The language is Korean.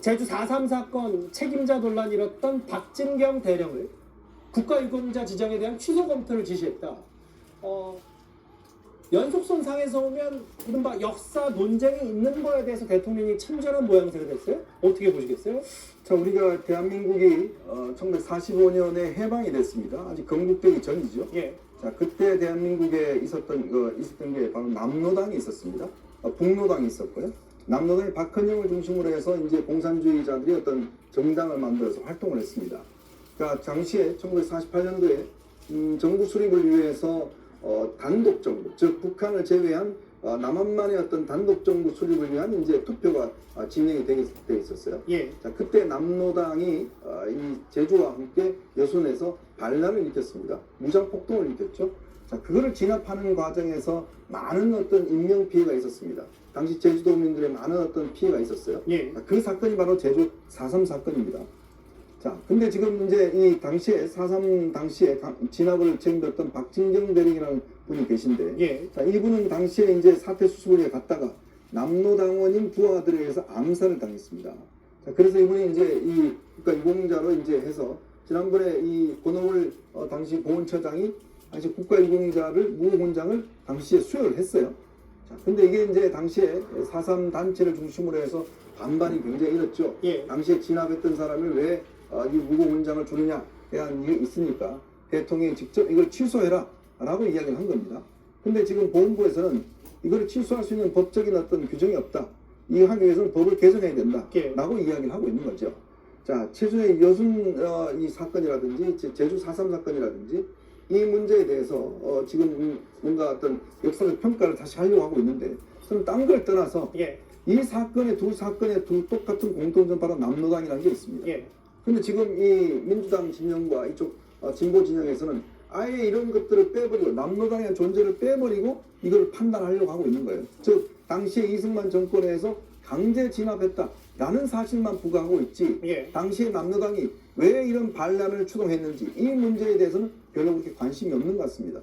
제주 4.3 사건 책임자 논란이 일었던 박진경 대령을 국가유공자 지정에 대한 취소 검토를 지시했다. 어, 연속선 상에서 오면 이른바 역사 논쟁이 있는 거에 대해서 대통령이 참전한 모양새가 됐어요? 어떻게 보시겠어요? 자, 우리가 대한민국이 어, 1945년에 해방이 됐습니다. 아직 건국되기 전이죠. 예. 자, 그때 대한민국에 있었던 그 있었던 게 바로 남로당이 있었습니다. 어, 북로당이 있었고요. 남로당이 박헌영을 중심으로 해서 이제 공산주의자들이 어떤 정당을 만들어서 활동을 했습니다. 그러니까 당시에 1948년도에 음, 정부 수립을 위해서 어, 단독 정부, 즉 북한을 제외한 어, 남한만의 어떤 단독 정부 수립을 위한 이제 투표가 어, 진행이 되게 돼 있었어요. 예. 자, 그때 남로당이 어, 이 제주와 함께 여순에서 반란을 일으켰습니다. 무장 폭동을 일으켰죠. 자, 그거를 진압하는 과정에서 많은 어떤 인명 피해가 있었습니다. 당시 제주도민들의 많은 어떤 피해가 있었어요. 예. 자, 그 사건이 바로 제주 4.3 사건입니다. 자, 근데 지금 이제 이 당시에 4.3 당시에 강- 진압을 책임졌던 박진경 대령이라는 분이 계신데, 예. 자, 이분은 당시에 이제 사퇴 수습을 갔다가 남로당원인 부하들에 의해서 암살을 당했습니다. 자, 그래서 이분이 이제 이 국가 유공자로 이제 해서 지난번에 이 권오을 어, 당시 보훈처장이 당시 국가 유공자를 무공훈장을 당시에 수여를 했어요. 자, 근데 이게 이제 당시에 4.3 단체를 중심으로 해서 반발이 굉장히 일었죠. 예. 당시에 진압했던 사람을 왜 어, 이 무공훈장을 주느냐 대한 이게 있으니까 대통령이 직접 이걸 취소해라 라고 이야기를 한 겁니다. 근데 지금 보훈부에서는 이걸 취소할 수 있는 법적인 어떤 규정이 없다. 이거 하기 위해서는 법을 개정해야 된다. 예. 라고 이야기를 하고 있는 거죠. 자, 최근에 여순 어, 이 사건이라든지 제- 제주 4.3 사건이라든지 이 문제에 대해서 어, 지금 음, 뭔가 어떤 역사적 평가를 다시 하려고 하고 있는데 저는 딴 걸 떠나서 예. 이 사건의 두 사건의 두 똑같은 공통점 바로 남로당이라는 게 있습니다. 예. 근데 지금 이 민주당 진영과 이쪽 어, 진보 진영에서는 아예 이런 것들을 빼버리고 남로당의 존재를 빼버리고 이걸 판단하려고 하고 있는 거예요. 즉 당시에 이승만 정권에서 강제 진압했다라는 사실만 부각하고 있지 예. 당시에 남로당이 왜 이런 반란을 추동했는지 이 문제에 대해서는 별로 그렇게 관심이 없는 것 같습니다.